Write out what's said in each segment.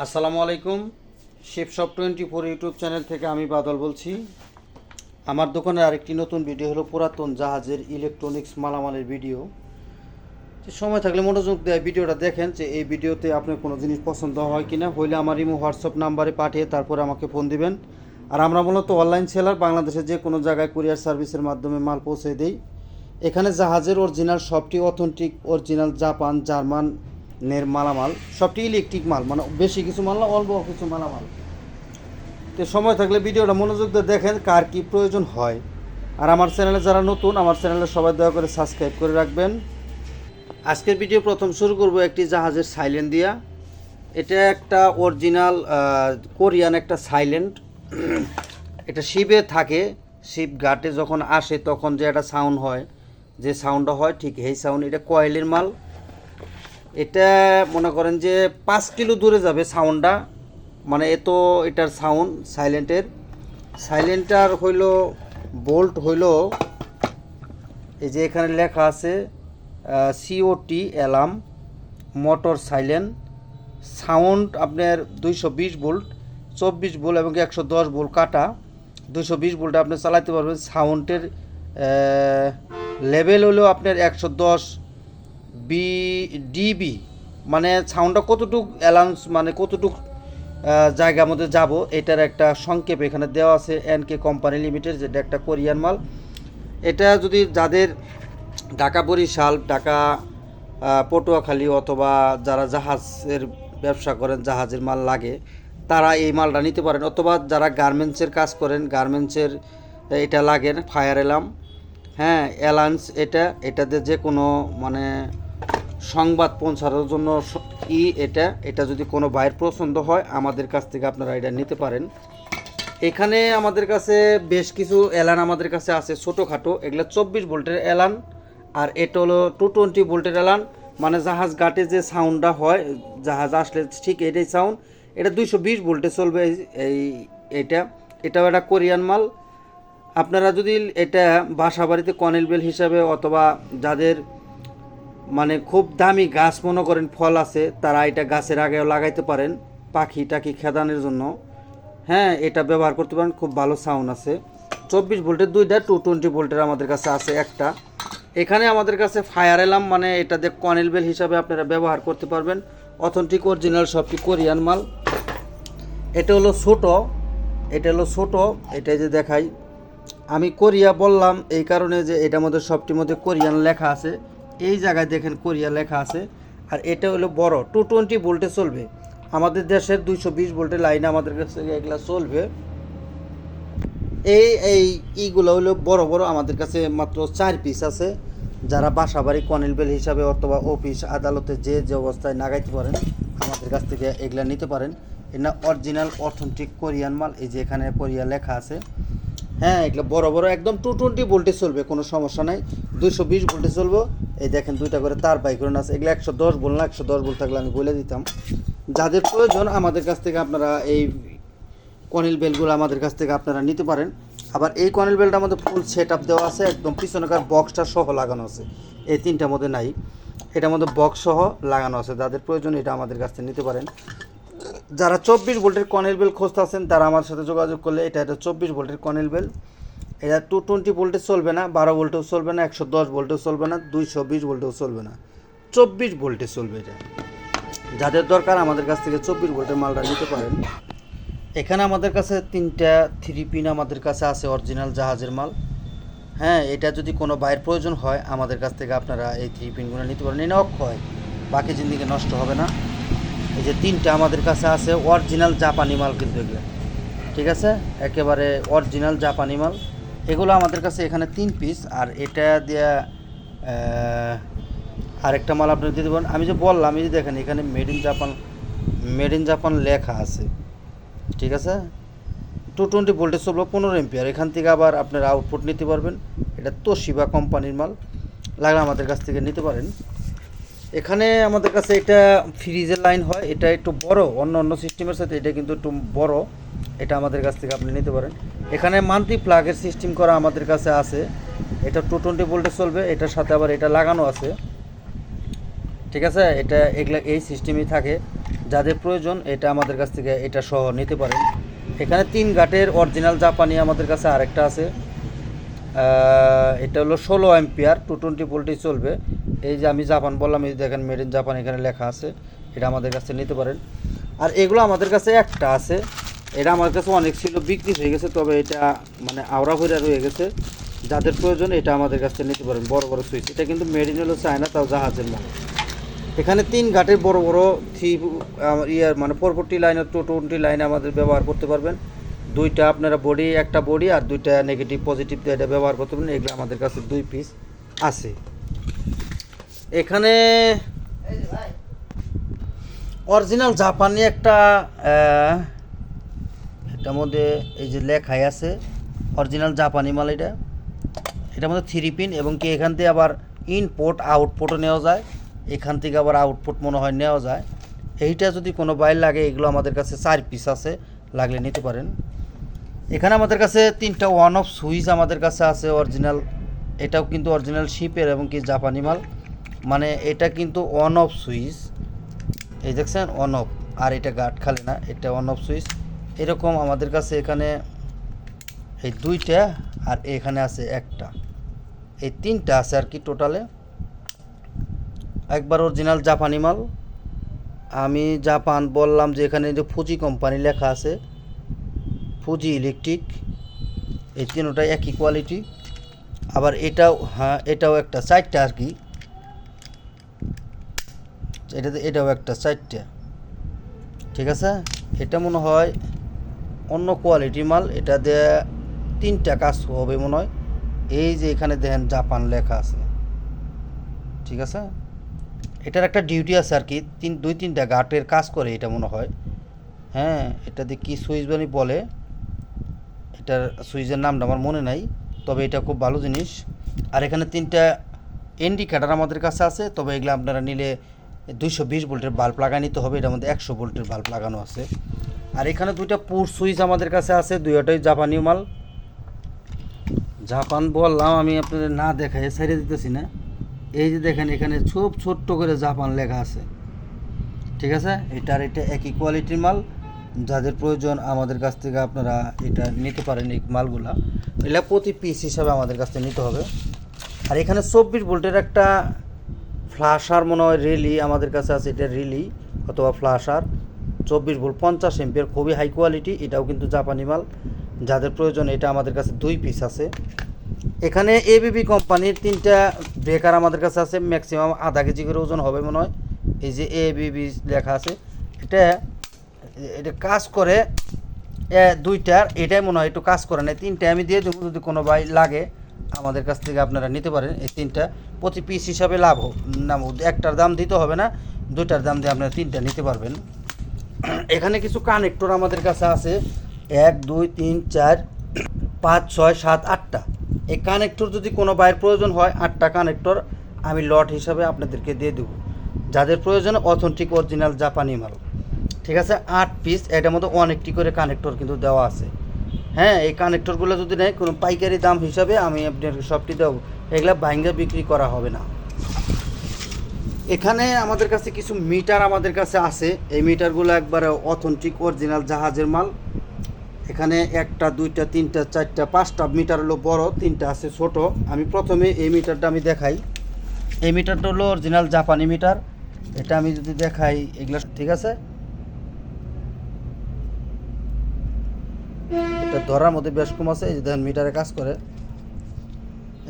আসসালামু আলাইকুম। Ship shop twenty four YouTube channel থেকে আমি বাদল বলছি। আমার দোকানের আরেকটি নতুন ভিডিও হলো পুরাতন জাহাজের ইলেকট্রনিক্স মালামালের ভিডিও। যে সময় থাকলে মনোযোগ দেয় ভিডিওটা দেখেন যে এই ভিডিওতে আপনার কোনো জিনিস পছন্দ হয় কি না হইলে আমার ইমো, হোয়াটসঅ্যাপ নাম্বারে পাঠিয়ে তারপরে আমাকে ফোন দিবেন। আর আমরা মূলত অনলাইন সেলার, বাংলাদেশের যে কোনো জায়গায় কুরিয়ার সার্ভিসের মাধ্যমে মাল পৌঁছে দিই। এখানে জাহাজের অরিজিনাল সবটি অথেন্টিক অরিজিনাল জাপান, জার্মান নের মালামাল, সবটি ইলেকট্রিক মাল মানে বেশি কিছু মাল না, অল্প কিছু মালামাল। তো সময় থাকলে ভিডিওটা মনোযোগ দিয়ে দেখেন কার কি প্রয়োজন হয়। আর আমার চ্যানেলে যারা নতুন, আমার চ্যানেলে সবাই দয়া করে সাবস্ক্রাইব করে রাখবেন। আজকের ভিডিও প্রথম শুরু করব একটি জাহাজের সাইলেন্ট দিয়া। এটা একটা অরিজিনাল কোরিয়ান একটা সাইলেন্ট। এটা শিপে থাকে, শিপ ঘাটে যখন আসে তখন যে একটা সাউন্ড হয়, যে সাউন্ডটা হয়, ঠিক এই সাউন্ড, এটা কয়েলের মাল। এটা মনে করেন যে পাঁচ কিলো দূরে যাবে সাউন্ডটা মানে এত এটার সাউন্ড সাইলেন্টের সাইলেন্টার হইল বোল্ট হইল, এই যে এখানে লেখা আছে COT alarm motor silent sound আপনার দুইশো বিশ ভোল্ট চব্বিশ ভোল্ট এবং একশো দশ ভোল্ট কাটা। দুইশো বিশ ভোল্টে আপনি চালাতে পারবেন সাউন্ডের লেভেল হলো আপনার একশো দশ বি ডিবি মানে সাউন্ডটা কতটুক অ্যালাউন্স মানে কতটুক জায়গার মধ্যে যাব, এটার একটা সংক্ষেপ এখানে দেওয়া আছে এন কে কোম্পানি লিমিটেড যেটা একটা কোরিয়ান মাল। এটা যদি যাদের ঢাকা বরিশাল, ঢাকা পটুয়াখালী অথবা যারা জাহাজের ব্যবসা করেন, জাহাজের মাল লাগে, তারা এই মালটা নিতে পারেন। অথবা যারা গার্মেন্টসের কাজ করেন, গার্মেন্টসের এটা লাগেন ফায়ার অ্যালার্ম হ্যাঁ অ্যালায়েন্স এটা, এটাতে যে কোনো মানে সংবাদ পৌঁছানোর জন্য ই এটা এটা যদি কোনো ভাইয়ের পছন্দ হয়, আমাদের কাছ থেকে আপনারা এটা নিতে পারেন। এখানে আমাদের কাছে বেশ কিছু এলান আমাদের কাছে আছে ছোটোখাটো। এগুলো চব্বিশ ভোল্টের এলান আর এটা হলো টু টোয়েন্টি ভোল্টের এলান মানে জাহাজ ঘাটে যে সাউন্ডটা হয়, জাহাজ আসলে ঠিক এটাই সাউন্ড। এটা দুইশো বিশ ভোল্টে চলবে এই- এই, এটা। এটাও একটা কোরিয়ান মাল। আপনারা যদি এটা বাসা বাড়িতে কনেল বেল হিসাবে অথবা যাদের মানে খুব দামি গাছ মনে করেন, ফল আছে, তারা এটা গাছের আগেও লাগাইতে পারেন পাখি টাকি খেদানোর জন্য। হ্যাঁ এটা ব্যবহার করতে পারেন, খুব ভালো সাউন্ড আছে। চব্বিশ ভোল্টের দুইটা টু টোয়েন্টি ভোল্টের আমাদের কাছে আছে একটা। এখানে আমাদের কাছে ফায়ার এলাম মানে এটা এটাতে কনেল বেল হিসাবে আপনারা ব্যবহার করতে পারবেন। অথেন্টিক অরিজিনাল সবটি কোরিয়ান মাল। এটা হলো ছোট, এটা হলো ছোট, এটা যে দেখাই। আমি কোরিয়া বললাম এই কারণে যে এটার মধ্যে সবটির মধ্যে কোরিয়ান লেখা আছে। এই জায়গায় দেখেন কোরিয়া লেখা আছে, আর এটা হলো বড়। টু টোয়েন্টি ভোল্টে চলবে। আমাদের দেশের দুইশো বিশ ভোল্টের লাইনে আমাদের কাছে এগুলা চলবে। এই এই ইগুলো হলো বড় বড় আমাদের কাছে মাত্র চার পিস আছে। যারা বাসা বাড়ি কনেল বেল হিসাবে অথবা অফিস, আদালতে যে যে অবস্থায় নাগাইতে পারেন, আমাদের কাছ থেকে এগুলা নিতে পারেন। এটা অরিজিনাল অথেন্টিক কোরিয়ান মাল, এই যে এখানে কোরিয়া লেখা আছে। হ্যাঁ এগুলো বড় বড় একদম টু টোয়েন্টি ভোল্টে চলবে, কোনো সমস্যা নাই। দুইশো বিশ ভোল্টে চলবো। এই দেখেন দুইটা করে তার বাইক করে আছে এগুলো একশো দশ বল না, একশো দশ বল থাকলে আমি বলে দিতাম। যাদের প্রয়োজন আমাদের কাছ থেকে আপনারা এই কনিল বেলগুলো আমাদের কাছ থেকে আপনারা নিতে পারেন। আবার এই কনেল বেলটা আমাদের ফুল সেট আপ দেওয়া আছে, একদম পিছনকার বক্সটা সহ লাগানো আছে। এই তিনটার মধ্যে নাই। এটার মধ্যে বক্স সহ লাগানো আছে। যাদের প্রয়োজন এটা আমাদের কাছ থেকে নিতে পারেন। যারা চব্বিশ ভোল্টের কনেল বেল খুঁজতেছেন তারা আমার সাথে যোগাযোগ করলে এটা এটা চব্বিশ ভোল্টের কনেল বেল। এটা টু টোয়েন্টি ভোল্টে চলবে না, বারো ভোল্টেও চলবে না, একশো দশ ভোল্টেও চলবে না, দুইশো বিশ ভোল্টেও চলবে না। চব্বিশ ভোল্টে চলবে এটা। যাদের দরকার আমাদের কাছ থেকে চব্বিশ ভোল্টের মালটা নিতে পারেন। এখানে আমাদের কাছে তিনটা থ্রি পিন আমাদের কাছে আছে, অরিজিনাল জাহাজের মাল। হ্যাঁ এটা যদি কোনো বাইরের প্রয়োজন হয়, আমাদের কাছ থেকে আপনারা এই থ্রি পিনগুলো নিতে পারেন। এটা অক্ষয়। বাকি জিন্দিগি নষ্ট হবে না। এই যে তিনটা আমাদের কাছে আছে অরিজিনাল জাপানি মাল কিন্তু এগুলো। ঠিক আছে? একেবারে অরিজিনাল জাপানি মাল। এগুলো আমাদের কাছে এখানে তিন পিস আর এটা দিয়ে আহ, আরেকটা মাল আপনি দিতে পারেন। আমি যে বললাম এই যে দেখেন এখানে made in Japan made in Japan লেখা আছে। ঠিক আছে? টু টোয়েন্টি ভোল্টেজ চলবে পনেরো এম্পিয়ার এখান থেকে আবার আপনারা আউটপুট নিতে পারবেন। এটা তোশিবা কোম্পানির মাল। লাগলে আমাদের কাছ থেকে নিতে পারেন। এখানে আমাদের কাছে এটা ফ্রিজের লাইন হয়, এটা একটু বড়, অন্য অন্য সিস্টেমের সাথে এটা কিন্তু একটু বড়, এটা আমাদের কাছ থেকে আপনি নিতে পারেন। এখানে মান্থলি প্লাগের সিস্টেম করা আমাদের কাছে আছে, এটা টু টোয়েন্টি ভোল্টে চলবে, এটার সাথে আবার এটা লাগানো আছে। ঠিক আছে? এটা এগুলা, এই সিস্টেমই থাকে, যাদের প্রয়োজন, এটা আমাদের কাছ থেকে এটা সহ নিতে পারেন। এখানে তিন ঘাটের অরিজিনাল জাপানি আমাদের কাছে আরেকটা আছে। এটা হলো ষোলো অ্যাম্পিয়ার টু টোয়েন্টি ভোল্টেজ চলবে। এই যে আমি জাপান বললাম, এই দেখেন মেড ইন জাপান এখানে লেখা আছে, এটা আমাদের কাছে নিতে পারেন। আর এগুলো আমাদের কাছে একটা আছে, এটা আমার কাছে অনেক ছিল, বিক্রি হয়ে গেছে, তবে এটা মানে আওড়া ভরে রয়ে গেছে। যাদের প্রয়োজন, এটা আমাদের কাছে নিতে পারেন, বড় বড় সুইচ এটা কিন্তু মেড ইন হলো চায়না তাও জাহাজের মাল এখানে তিন ঘাটের বড় বড় থ্রি ইয়ার মানে পরবর্তী লাইনের টু টোয়েন্টি লাইনে আমাদের ব্যবহার করতে পারবেন। দুইটা আপনারা বডি একটা বডি আর দুইটা নেগেটিভ পজিটিভ এটা ব্যবহার করতে পারবেন। এগুলো আমাদের কাছে দুই পিস আছে। এখানে অরিজিনাল জাপানি একটা এটার মধ্যে এই যে লেখাই আছে, অরিজিনাল জাপানি মাল এটা। এটার মধ্যে থ্রি পিন এবং কি এখান থেকে আবার ইনপোর্ট আউটপোর্টও নেওয়া যায়। এখান থেকে আবার আউটপুট মনে হয় নেওয়া যায়। এইটা যদি কোনো বাইর লাগে, এগুলো আমাদের কাছে চার পিস আছে, লাগলে নিতে পারেন। এখানে আমাদের কাছে তিনটা ওয়ান অফ সুইচ আমাদের কাছে আছে, অরিজিনাল। এটাও কিন্তু অরিজিনাল শিপের এবং কি জাপানি মাল। মানে এটা কিন্তু অন অফ সুইচ এই দেখছেন অন অফ আর এটা গার্ড খালি না, এটা অন অফ সুইচ এরকম আমাদের কাছে এখানে এই দুইটা আর এখানে আছে একটা। এই তিনটা আছে আর কি টোটালে একবার অরিজিনাল জাপানি মাল। আমি জাপান বললাম যে এখানে যে ফুজি কোম্পানি লেখা আছে ফুজি ইলেকট্রিক এই তিনটাই একই কোয়ালিটি আবার এটাও হ্যাঁ এটাও একটা, চারটা আর কি। এটাতে এটাও একটা চারটা। ঠিক আছে? এটা মনে হয় অন্য কোয়ালিটির মাল, এটা দিয়ে তিনটা কাজ হবে মনে হয়। এই যে এখানে দেখেন জাপান লেখা আছে। ঠিক আছে? এটার একটা ডিউটি আছে আর কি, তিন, দুই, তিনটা গাটের কাজ করে এটা মনে হয়। হ্যাঁ এটা দিয়ে কী সুইচ বানি বলে? এটার সুইচের নামটা আমার মনে নাই, তবে এটা খুব ভালো জিনিস। আর এখানে তিনটা ইন্ডিকেটার আমাদের কাছে আছে, তবে এগুলো আপনারা নিলে দুইশো বিশ ভোল্টের বাল্ব লাগা নিতে হবে, এটার মধ্যে একশো ভোল্টের বাল্ব লাগানো আছে। আর এখানে দুইটা পুর সুইচ আমাদের কাছে আছে, দুইটাই জাপানি মাল। জাপান বললাম, আমি আপনাদের না দেখাই ছেড়ে দিতেছি না। এই যে দেখেন, এখানে খুব ছোট্ট করে জাপান লেখা আছে। ঠিক আছে? এটার এটা একই কোয়ালিটির মাল। যাদের প্রয়োজন আমাদের কাছ থেকে আপনারা এটা নিতে পারেন এই মালগুলা। এটা প্রতি পিস হিসাবে আমাদের কাছ থেকে নিতে হবে। আর এখানে চব্বিশ ভোল্টের একটা ফ্লাশার মনে হয় রিলি আমাদের কাছে আছে, এটা রিলি অথবা ফ্লাশার। চব্বিশ ভোল্ট পঞ্চাশ এমপিয়ার খুবই হাই কোয়ালিটি এটাও কিন্তু জাপানি মাল। যাদের প্রয়োজন, এটা আমাদের কাছে দুই পিস আছে। এখানে এবিবি কোম্পানির তিনটা ব্রেকার আমাদের কাছে আছে ম্যাক্সিমাম আধা কেজি করে ওজন হবে মনে হয়। এই যে এবিবি লেখা আছে, এটা এটা কাজ করে দুইটার এটাই মনে হয় একটু কাজ করে না তিনটা আমি দিয়ে দেবো যদি কোনো ভাই লাগে। আমাদের কাছ থেকে আপনারা নিতে পারেন। এই তিনটা প্রতি পিস হিসাবে লাভ হোক। না, একটার দাম দিতে হবে না, দুইটার দাম দিয়ে আপনারা তিনটা নিতে পারবেন। এখানে কিছু কানেক্টর আমাদের কাছে আছে। এক, দুই, তিন, চার, পাঁচ, ছয়, সাত, আটটা। এই কানেক্টর যদি কোনো বাইয়ের প্রয়োজন হয়, আটটা কানেক্টর আমি লট হিসাবে আপনাদেরকে দিয়ে দেবো। যাদের প্রয়োজন অথেন্টিক অরিজিনাল জাপানি মাল। ঠিক আছে? আট পিস এটার মধ্যে অনেকটি করে কানেক্টর কিন্তু দেওয়া আছে। হ্যাঁ এই কানেক্টরগুলো যদি নেয়, কোনো পাইকারি দাম হিসাবে আমি আপনার সবটি দেবো। এগুলো ভাঙ্গা বিক্রি করা হবে না। এখানে আমাদের কাছে কিছু মিটার আমাদের কাছে আছে। এই মিটারগুলো একবারে অথেন্টিক অরিজিনাল জাহাজের মাল। এখানে একটা, দুইটা, তিনটা, চারটা, পাঁচটা মিটার হলো বড়, তিনটা আছে ছোট। আমি প্রথমে এই মিটারটা আমি দেখাই। এই মিটারটা হলো অরিজিনাল জাপানি মিটার এটা আমি যদি দেখাই, এগুলো ঠিক আছে? এটা ধরার মধ্যে বেশ কম আছে, এই যে দেখেন মিটারে কাজ করে।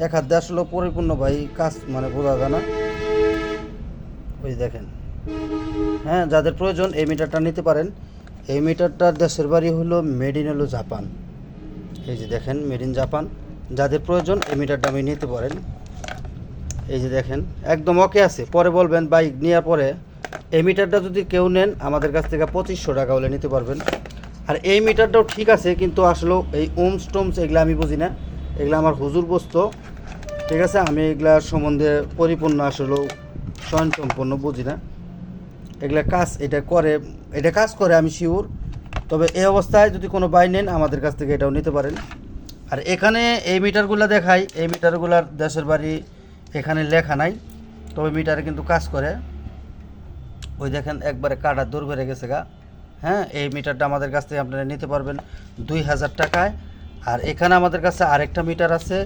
এক হাত দিয়ে আসলে পরিপূর্ণ ভাই, কাজ মানে বোঝা যায় না। ওই দেখেন। হ্যাঁ যাদের প্রয়োজন এই মিটারটা নিতে পারেন। এই মিটারটার দেশের বাড়ি হলো মেড ইন হলো জাপান। এই যে দেখেন মেড ইন জাপান। যাদের প্রয়োজন এই মিটারটা আমি নিতে পারেন। এই যে দেখেন, একদম ওকে আছে। পরে বলবেন বাইক নেওয়ার পরে। এই মিটারটা যদি কেউ নেন, আমাদের কাছ থেকে পঁচিশশো টাকা হলে নিতে পারবেন। আর এই মিটারটাও ঠিক আছে, কিন্তু আসলে এই ওমস টোমস এগুলো আমি বুঝি না। এগুলো আমার হুজুর বস্তু ঠিক আছে, আমি এগুলা সম্বন্ধে পরিপূর্ণ আসলে স্বয়ংসম্পন্ন বুঝি না। এগুলা কাজ, এটা করে, এটা কাজ করে আমি শিওর তবে এই অবস্থায় যদি কোনো বাই নেন, আমাদের কাছ থেকে এটাও নিতে পারেন। আর এখানে এই মিটারগুলো দেখাই, এই মিটারগুলার দেশের বাড়ি এখানে লেখা নাই, তবে মিটারে কিন্তু কাজ করে। ওই দেখেন, একবারে কাটা দূর বেড়ে গেছে গা। হ্যাঁ এই মিটারটা আমাদের কাছ থেকে আপনারা নিতে পারবেন দুই হাজার টাকায়। আর এখানে আমাদের কাছে আরেকটা মিটার আছে,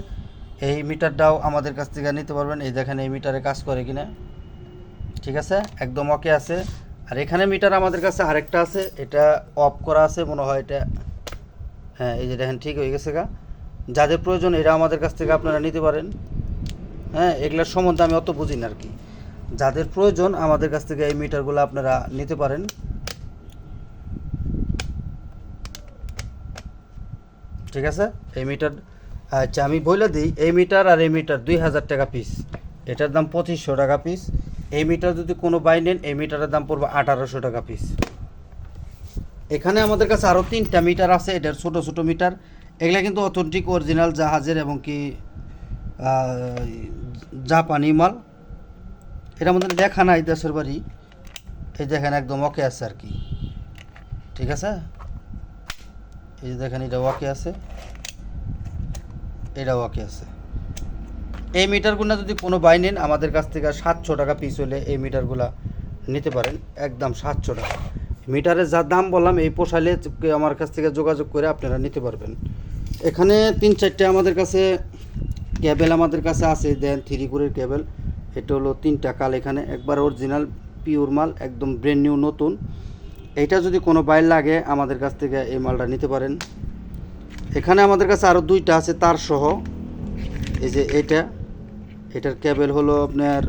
এই মিটারটাও আমাদের কাছ থেকে নিতে পারবেন। এই দেখেন এই মিটারে কাজ করে কিনা। ঠিক আছে? একদম ওকে আছে। আর এখানে মিটার আমাদের কাছে আরেকটা আছে, এটা অফ করা আছে, মনে হয় এটা। হ্যাঁ এই যে দেখেন, ঠিক হয়ে গেছে গা। যাদের প্রয়োজন, এরা আমাদের কাছ থেকে আপনারা নিতে পারেন। হ্যাঁ এগুলোর সম্বন্ধে আমি অত বুঝি না আর কি। যাদের প্রয়োজন, আমাদের কাছ থেকে এই মিটারগুলো আপনারা নিতে পারেন। ঠিক আছে? এই মিটার আচ্ছা আমি বলে দিই, এই মিটার আর এই মিটার, দুই হাজার টাকা পিস এটার দাম পঁচিশশো টাকা পিস এই মিটার যদি কোনো বাই নেন, এই মিটারের দাম পড়বে আঠারোশো টাকা পিস এখানে আমাদের কাছে আরও তিনটা মিটার আছে, এটার ছোট ছোট মিটার। এগুলা কিন্তু অথেন্টিক অরিজিনাল জাহাজের এবং কি জাপানি মাল। এটা আমাদের দেখা নাই, দেশের বাড়ি। এই দেখেন একদম ওকে আছে আর কি। ঠিক আছে? এই যে দেখেন, এটা ওয়াকে আছে। এটা ওয়াকে আছে। এই মিটারগুলো যদি কোনো বাই নেন, আমাদের কাছ থেকে সাতশো টাকা পিস হলে এই মিটারগুলা নিতে পারেন। একদম সাতশো টাকা। মিটারের যা দাম বললাম, এই পোষালে আমার কাছ থেকে যোগাযোগ করে আপনারা নিতে পারবেন। এখানে তিন চারটে আমাদের কাছে কেবেল আমাদের কাছে আছে, দেন থ্রি কোরের কেবেল এটা হলো তিনটা কাল এখানে। একবার অরিজিনাল পিওর মাল, একদম ব্র্যান্ড নিউ নতুন। এইটা যদি কোনো বাইর লাগে, আমাদের কাছ থেকে এই মালটা নিতে পারেন। এখানে আমাদের কাছে আরও দুইটা আছে, তার সহ। এই যে এটা এটার কেবল হলো আপনার,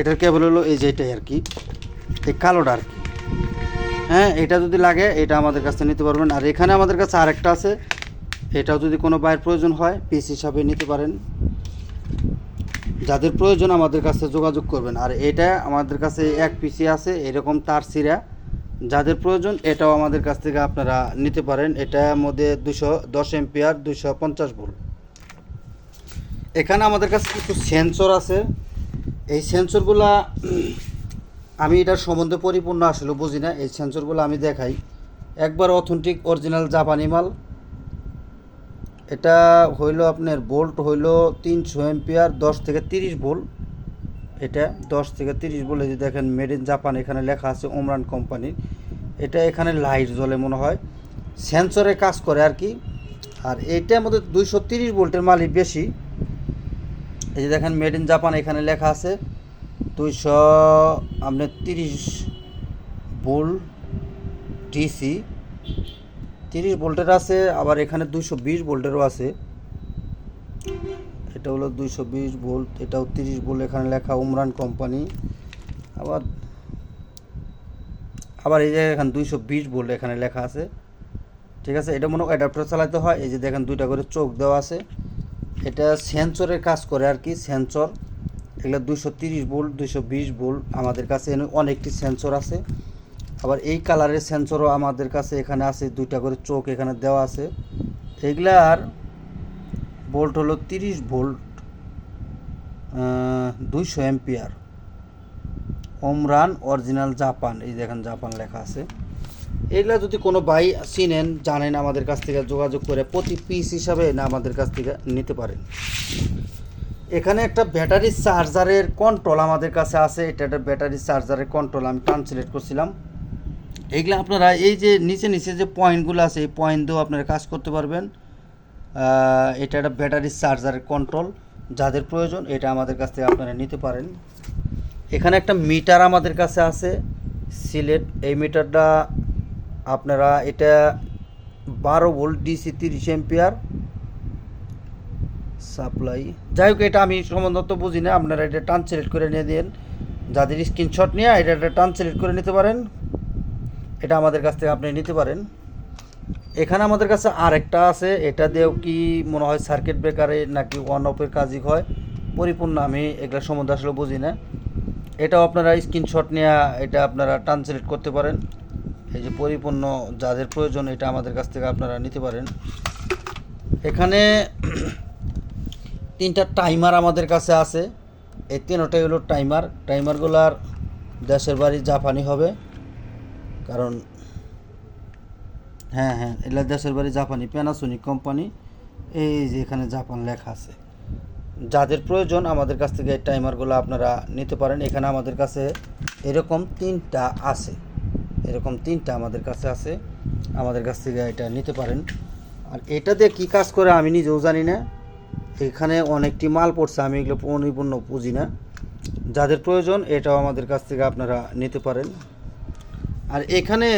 এটার কেবল হলো এই যে এটাই আর কি, এই কালোটা আর কি। হ্যাঁ এটা যদি লাগে, এটা আমাদের কাছে নিতে পারবেন। আর এখানে আমাদের কাছে আরেকটা আছে, এটাও যদি কোনো বাইয়ের প্রয়োজন হয়, পিস হিসাবে নিতে পারেন। যাদের প্রয়োজন আমাদের কাছে যোগাযোগ করবেন। আর এটা আমাদের কাছে এক পিসি আছে, এরকম তার সিরা। যাদের প্রয়োজন, এটাও আমাদের কাছ থেকে আপনারা নিতে পারেন। এটার মধ্যে দুশো দশ এমপিআর, দুশো পঞ্চাশ ভোল্ট। এখানে আমাদের কাছে কিছু সেন্সর আছে। এই সেন্সরগুলা, আমি এটার সম্বন্ধে পরিপূর্ণ আসলে বুঝি না। এই সেন্সরগুলো আমি দেখাই। একবার অথেন্টিক অরিজিনাল জাপানি মাল। এটা হইল আপনার বোল্ট হইল তিনশো এমপিআর দশ থেকে তিরিশ ভোল্ট এটা দশ থেকে তিরিশ বলে যে দেখেন মেড ইন জাপান এখানে লেখা আছে ওমরান কোম্পানির এটা এখানে লাইট জ্বলে মনে হয়। সেন্সরে কাজ করে আর কি। আর এইটার মধ্যে দুইশো তিরিশ ভোল্টের মালিক বেশি। এই যে দেখেন মেড ইন জাপান এখানে লেখা আছে। দুইশো, আপনার তিরিশ ভোল্ট ডিসি। তিরিশ ভোল্টের আছে, আবার এখানে দুইশো বিশ ভোল্টেরও আছে। এটা হলো দুইশো বিশ ভোল্ট, এটাও তিরিশ ভোল্ট এখানে লেখা উমরান কোম্পানি। আবার আবার এই যে এখানে দুইশো বিশ ভোল্ট এখানে লেখা আছে। ঠিক আছে, এটা মনে অ্যাডাপ্টার চালাতে হয়, এই যে দেখেন দুইটা করে চোখ দেওয়া আছে। এটা সেন্সরের কাজ করে আর কি, সেন্সর। এগুলো দুইশো তিরিশ ভোল্ট, দুইশো বিশ ভোল্ট আমাদের কাছে অনেকটি সেন্সর আছে। আবার এই কালারের সেন্সরও আমাদের কাছে এখানে আছে, দুইটা করে চোখ এখানে দেওয়া আছে। এগুলার ভোল্ট হলো তিরিশ ভোল্ট দুইশো এমপিআর ওমরান অরিজিনাল জাপান, এই দেখেন জাপান লেখা আছে। এগুলা যদি কোনো ভাই চিনেন, জানেন, আমাদের কাছ থেকে যোগাযোগ করে প্রতি পিস হিসাবে না আমাদের কাছ থেকে নিতে পারেন। এখানে একটা ব্যাটারি চার্জারের কন্ট্রোল আমাদের কাছে আছে। এটা একটা ব্যাটারি চার্জারের কন্ট্রোল আমি ট্রান্সলেট করছিলাম। এইগুলো আপনারা এই যে নিচে নিচে যে পয়েন্টগুলো আছে, এই পয়েন্ট দিয়েও আপনারা কাজ করতে পারবেন। এটা একটা ব্যাটারি চার্জারের কন্ট্রোল যাদের প্রয়োজন, এটা আমাদের কাছ থেকে আপনারা নিতে পারেন। এখানে একটা মিটার আমাদের কাছে আছে, সিলেট। এই মিটারটা আপনারা এটা বারো ভোল্ট ডিসি তিরিশ এম্পিয়ার সাপ্লাই যাই হোক, এটা আমি সম্বন্ধত বুঝি না, আপনারা এটা ট্রান্সলেট করে নিয়ে দিন যাদের স্ক্রিনশট নিয়ে, এটা ট্রান্সলেট করে নিতে পারেন। এটা আমাদের কাছ থেকে আপনি নিতে পারেন। এখানে আমাদের কাছে আরেকটা আছে, এটা দিয়েও কি মনে হয় সার্কিট ব্রেকারে নাকি ওয়ান অফের কাজই হয়? পরিপূর্ণ আমি এগুলো সম্বন্ধে আসলে বুঝি না। এটাও আপনারা স্ক্রিনশট নিয়ে এটা আপনারা ট্রান্সলেট করতে পারেন। এই যে পরিপূর্ণ যাদের প্রয়োজন, এটা আমাদের কাছ থেকে আপনারা নিতে পারেন। এখানে তিনটা টাইমার আমাদের কাছে আছে। এই তিনটাই হলো টাইমার টাইমারগুলার দেশের বাড়ি জাপানি হবে। কারণ হ্যাঁ হ্যাঁ এগুলা দেশের বাড়ি জাপানি প্যানাসোনিক কোম্পানি এই যে এখানে জাপান লেখা আছে। যাদের প্রয়োজন, আমাদের কাছ থেকে এই টাইমারগুলো আপনারা নিতে পারেন। এখানে আমাদের কাছে এরকম তিনটা আছে। এরকম তিনটা আমাদের কাছে আছে। আমাদের কাছ থেকে এটা নিতে পারেন। আর এটা দিয়ে কী কাজ করে আমি নিজেও জানি না। এখানে অনেকটি মাল পড়ছে, আমি এগুলো পরিপূর্ণ বুঝি না। যাদের প্রয়োজন, এটাও আমাদের কাছ থেকে আপনারা নিতে পারেন। আর এখানে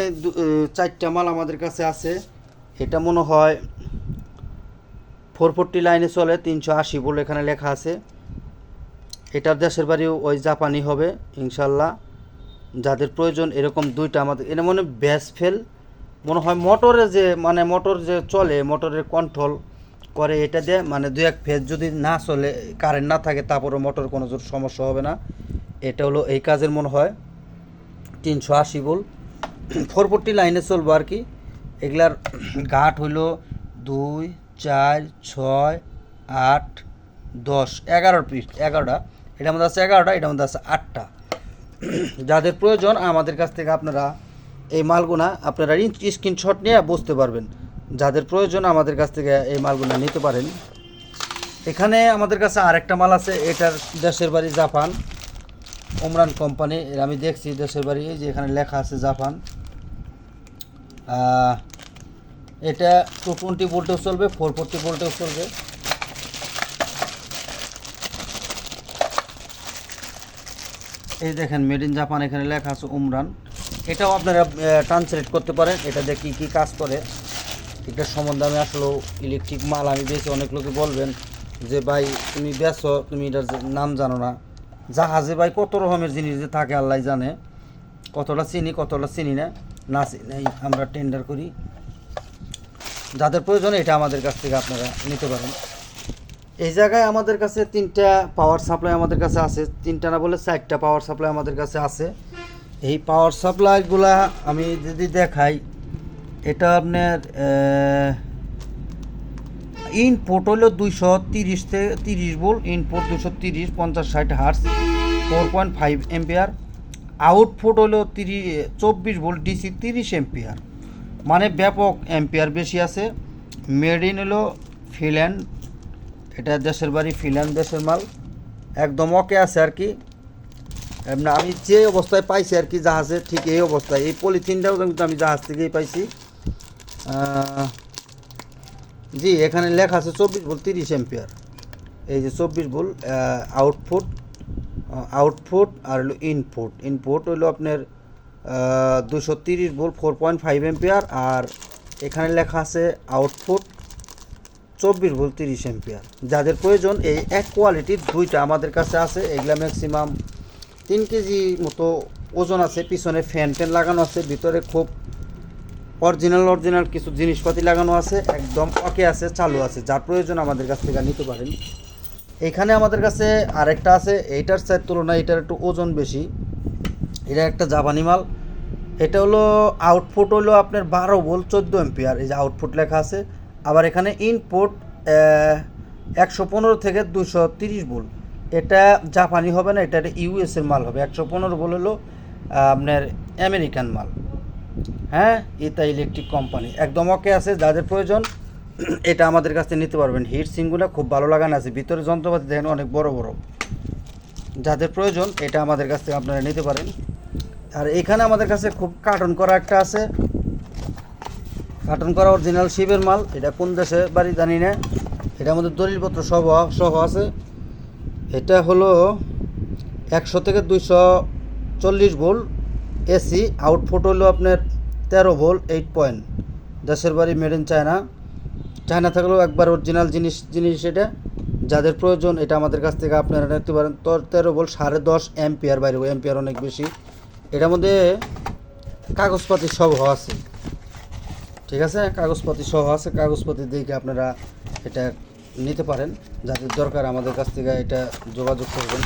চারটা মাল আমাদের কাছে আছে। এটা মনে হয় ফোর ফোরটি লাইনে চলে, তিনশো আশি বলে এখানে লেখা আছে। এটার দেশের বাড়িও ওই জাপানি হবে, ইনশাল্লাহ। যাদের প্রয়োজন এরকম দুইটা আমাদের, এটা মনে ব্যাস ফেল মনে হয় মোটরে যে মানে মোটর যে চলে, মোটরের কন্ট্রোল করে এটা দিয়ে মানে দু এক ফেজ যদি না চলে কারেন্ট না থাকে তারপরে মোটর কোনো সমস্যা হবে না। এটা হলো এই কাজের মনে হয়, তিনশো আশি বল ফোর ফোরটি লাইনে চলবো আর কি। এগুলার ঘাট হইল দুই, চার, ছয়, আট, দশ এগারো পিস এগারোটা। এটার মধ্যে আছে এগারোটা এটার মধ্যে আছে আটটা। যাদের প্রয়োজন, আমাদের কাছ থেকে আপনারা এই মালগুনা আপনারা স্ক্রিনশট নিয়ে বুঝতে পারবেন। যাদের প্রয়োজন, আমাদের কাছ থেকে এই মালগুনা নিতে পারেন। এখানে আমাদের কাছে আরেকটা মাল আছে, এটার দেশের বাড়ি জাপান। ওমরান কোম্পানি আমি দেখছি দেশের বাড়ি, এই যে এখানে লেখা আছে জাপান। এটা টু টোয়েন্টি ভোল্টেও চলবে ফোর ফোরটি ভোল্টেও চলবে। এই দেখেন মেড ইন জাপান এখানে লেখা আছে উমরান এটাও আপনারা ট্রান্সলেট করতে পারেন। এটা দিয়ে কী কী কাজ করে? এটার সম্বন্ধে আমি আসলে ইলেকট্রিক মাল আমি বেশি অনেক লোকে বলবেন যে, ভাই, তুমি বেচো তুমি এটার নাম জানো না। জাহাজে ভাই কত রকমের জিনিস যে থাকে আল্লাহ জানে। কতটা চিনি কতটা চিনি না। না চিনি আমরা টেন্ডার করি। যাদের প্রয়োজন, এটা আমাদের কাছ থেকে আপনারা নিতে পারেন। এই জায়গায় আমাদের কাছে তিনটা পাওয়ার সাপ্লাই আমাদের কাছে আছে। তিনটা না বলে চারটা পাওয়ার সাপ্লাই আমাদের কাছে আছে। এই পাওয়ার সাপ্লাইগুলা আমি যদি দেখাই, এটা আপনার ইনপুট হলো দুইশো তিরিশ থেকে তিরিশ ভোল্ট ইনপুট দুশো তিরিশ, পঞ্চাশ ষাট hertz four point five ampere output হলো তিরিশ চব্বিশ ভোল্ট ডিসি তিরিশ এম্পিয়ার। মানে ব্যাপক এম্পিয়ার বেশি আছে। মেড ইন হলো ফিল্যান্ড এটা দেশের বাড়ি ফিল্যান্ড দেশের মাল। একদম ওকে আছে আর কি। এমনি আমি যে অবস্থায় পাইছি আর কি জাহাজে, ঠিক এই অবস্থায়। এই পলিথিনটাও কিন্তু আমি জাহাজ থেকেই পাইছি। জি, এখানে লেখা আছে চব্বিশ ভোল্ট তিরিশ এম্পিয়ার। এই যে চব্বিশ ভোল্ট আউটপুট আউটপুট আর হলো ইনপুট ইনপুট হলো আপনার দুশো তিরিশ volt four point five ampere আর এখানে লেখা আছে আউটপুট চব্বিশ ভোল্ট তিরিশ এম্পিয়ার যাদের প্রয়োজন এই এক কোয়ালিটির দুইটা আমাদের কাছে আছে, এগুলা ম্যাক্সিমাম তিন কেজি মতো ওজন আছে, পিছনে ফ্যান ট্যান লাগানো আছে, ভিতরে খুব অরিজিনাল অরিজিনাল কিছু জিনিসপাতি লাগানো আছে, একদম ওকে আছে, চালু আছে, যার প্রয়োজন আমাদের কাছ থেকে নিতে পারেন। এখানে আমাদের কাছে আরেকটা আছে, এইটার সাইড তুলনায় এটার একটু ওজন বেশি। এটা একটা জাপানি মাল। এটা হলো আউটপুট হলো আপনার বারো ভোল্ট চোদ্দ এম্পিয়ার এই যে আউটপুট লেখা আছে। আবার এখানে ইনপুট একশো পনেরো থেকে দুশো তিরিশ ভোল্ট এটা জাপানি হবে না, এটা একটা ইউএস এর মাল হবে। একশো পনেরো ভোল্ট হলো আপনার আমেরিকান মাল। হ্যাঁ? ইতা ইলেকট্রিক কোম্পানি একদম ওকে আছে, যাদের প্রয়োজন এটা আমাদের কাছ নিতে পারবেন। হিট সিংগুলো খুব ভালো লাগানো আছে। ভিতরে যন্ত্রপাতি দেখেন অনেক বড় বড়। যাদের প্রয়োজন, এটা আমাদের কাছ থেকে আপনারা নিতে পারেন। আর এখানে আমাদের কাছে খুব কার্টন করা একটা আছে। কার্টন করা অরিজিনাল শিবের মাল। এটা কোন দেশে বাড়ি জানি না। এটা আমাদের দলিলপত্র সহ সহ আছে। এটা হলো একশো থেকে দুইশো চল্লিশ ভোল্ট এসি। আউটপুট হলো আপনার তেরো ভোল্ট এইট পয়েন্ট দেশের বাড়ি মেড ইন চায়না চায়না থাকলেও একবার অরিজিনাল জিনিস জিনিস এটা, যাদের প্রয়োজন, এটা আমাদের কাছ থেকে আপনারা নিতে পারেন। তো তেরো বল সাড়ে দশ এম্পিয়ার বাইরে এম্পিয়ার অনেক বেশি। এটার মধ্যে কাগজপাতি সহ আছে। ঠিক আছে? কাগজপাতি সহ আছে। কাগজপাতি দেখে আপনারা এটা নিতে পারেন। যাদের দরকার আমাদের কাছ থেকে এটা যোগাযোগ করবেন।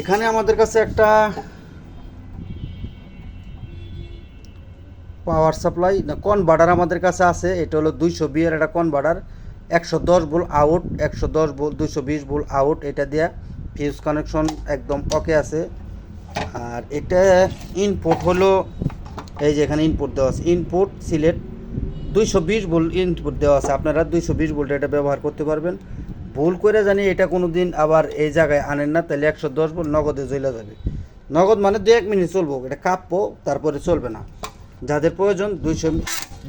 এখানে আমাদের কাছে একটা পাওয়ার সাপ্লাই। কনভার্টার আমাদের কাছে আছে? এটা হলো দুইশো বিয়ের একটা কনভার্টার একশো দশ ভোল আউট, একশো দশ ভোল, দুইশো বিশ ভোল আউট, এটা দেয়া ফিউজ কানেকশন একদম ওকে আছে। আর এটা ইনপুট হলো, এই যে এখানে ইনপুট দেওয়া আছে। ইনপুট সিলেট দুইশো বিশ ভোল্ট ইনপুট দেওয়া আছে। আপনারা দুইশো বিশ ভোল্ট এটা ব্যবহার করতে পারবেন। ভুল করে জানি এটা কোনো দিন আবার এই জায়গায় আনেন না, তাহলে একশো দশ ভোল্ট নগদে জ্বলে যাবে। নগদ মানে দু এক মিনিট চলবো, এটা কাঁপবো, তারপরে চলবে না। যাদের প্রয়োজন দুইশো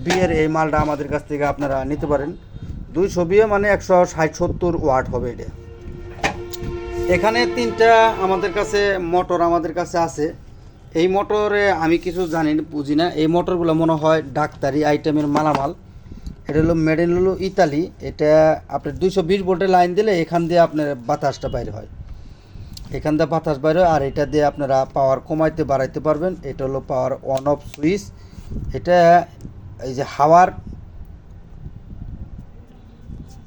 বিয়ের এই মালটা আমাদের কাছ থেকে আপনারা নিতে পারেন। দুইশো বিয়ে মানে একশো ষাট সত্তর ওয়াট হবে এটা। এখানে তিনটা আমাদের কাছে মোটর আমাদের কাছে আছে। এই মোটরে আমি কিছু জানি, বুঝি না। এই মোটরগুলো মনে হয় ডাক্তারি আইটেমের মালামাল। এটা হলো মেডেল হলো ইতালি। এটা আপনার দুইশো বিশ ভোল্টের লাইন দিলে এখান দিয়ে আপনার বাতাসটা বাইরে হয়। এখান দিয়ে বাতাস বাইরে, আর এটা দিয়ে আপনারা পাওয়ার কমাইতে, বাড়াইতে পারবেন। এটা হলো পাওয়ার অন অফ সুইচ এটা এই যে হাওয়ার,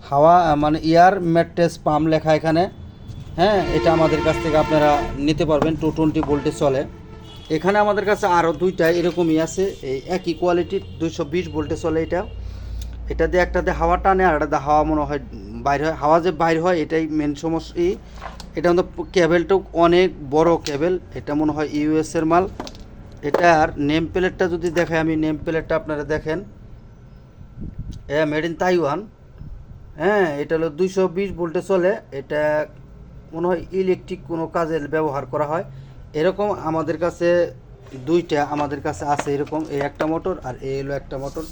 হাওয়া মানে এয়ার ম্যাট্রেস পাম্প লেখা এখানে। হ্যাঁ এটা আমাদের কাছ থেকে আপনারা নিতে পারবেন। টু টোয়েন্টি ভোল্টে চলে। এখানে আমাদের কাছে আরও দুইটা এরকমই আছে। এই একই কোয়ালিটির দুইশো বিশ ভোল্টে চলে এটা। এটা দিয়ে একটাতে হাওয়া টানে, আর একটা হাওয়া মনে হয় বাইর হয়, হাওয়া যে বাইর হয়, এটাই মেন সমস্যা। এটা মধ্যে কেবেলটাও অনেক বড় কেবেল এটা মনে হয় ইউএস এর মাল। এটার নেম প্লেটটা যদি দেখাই, আমি নেম প্লেটটা আপনারা দেখেন। এ মেড ইন তাইওয়ান হ্যাঁ এটা হলো দুইশো বিশ ভোল্টে চলে। এটা মনে হয় ইলেকট্রিক কোনো কাজে ব্যবহার করা হয়। এরকম আমাদের কাছে দুইটা আমাদের কাছে আছে এরকম এই একটা মোটর আর এই হলো একটা মোটর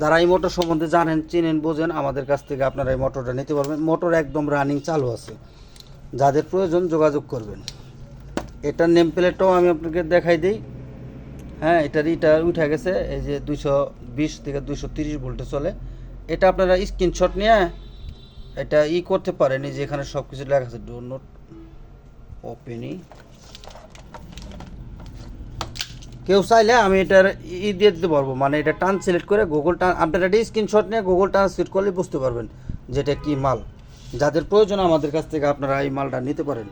যারা এই মোটর সম্বন্ধে জানেন, চিনেন, বোঝেন, আমাদের কাছ থেকে আপনারা এই মোটরটা নিতে পারবেন। মোটর একদম রানিং চালু আছে। যাদের প্রয়োজন যোগাযোগ করবেন। এটার নেম প্লেটটাও আমি আপনাকে দেখাই দিই। হ্যাঁ এটার ইটা উঠে গেছে, এই যে দুইশো বিশ থেকে দুইশো তিরিশ ভোল্টে চলে। এটা আপনারা স্ক্রিনশট নিয়ে এটা ই করতে পারেন যে এখানে সব কিছু লেখা আছে। ডো নট ওপেনই কেউ চাইলে আমি এটার ই দিয়ে দিতে পারব। মানে এটা টান সিলেক্ট করে গুগল টান আপনারা এটা স্ক্রিনশট নিয়ে গুগল টান ট্রান্সলেট করলে বুঝতে পারবেন যেটা কি মাল। যাদের প্রয়োজন আমাদের কাছ থেকে আপনারা এই মালটা নিতে পারেন।